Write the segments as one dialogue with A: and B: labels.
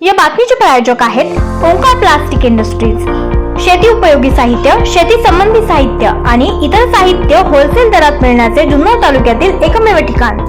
A: या बातमीचे प्रायोजक आहेत ओंकार प्लास्टिक इंडस्ट्रीज. शेती उपयोगी साहित्य शेती संबंधी साहित्य आणि इतर साहित्य होलसेल दरात मिळण्याचे जुन्नर तालुक्यातील एकमेव ठिकाण.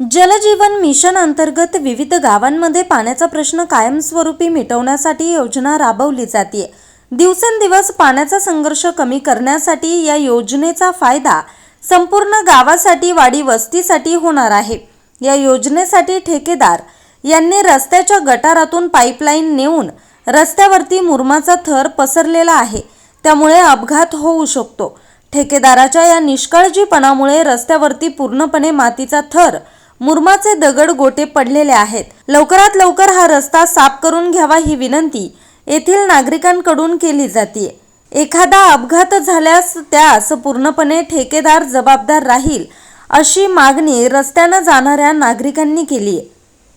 B: जलजीवन मिशन अंतर्गत विविध गावांमध्ये पाण्याचा प्रश्न कायमस्वरूपी मिटवण्यासाठी योजना राबवली जाते दिवसेंदिवस पाण्याचा संघर्ष कमी करण्यासाठी या योजनेचा फायदा संपूर्ण गावासाठी वाडी वस्तीसाठी होणार आहे. या योजनेसाठी ठेकेदार यांनी रस्त्याच्या गटारातून पाईपलाईन नेऊन रस्त्यावरती मुरमाचा थर पसरलेला आहे. त्यामुळे अपघात होऊ शकतो. ठेकेदाराच्या या निष्काळजीपणामुळे रस्त्यावरती पूर्णपणे मातीचा थर मुरमाचे दगड गोटे पडलेले आहेत. लवकरात लवकर हा रस्ता साफ करून घ्यावा ही विनंती येथील नागरिकांकडून केली जाते एखादा अपघात झाल्यास त्यास पूर्णपणे ठेकेदार जबाबदार राहील अशी मागणी रस्त्यानं जाणाऱ्या नागरिकांनी केली आहे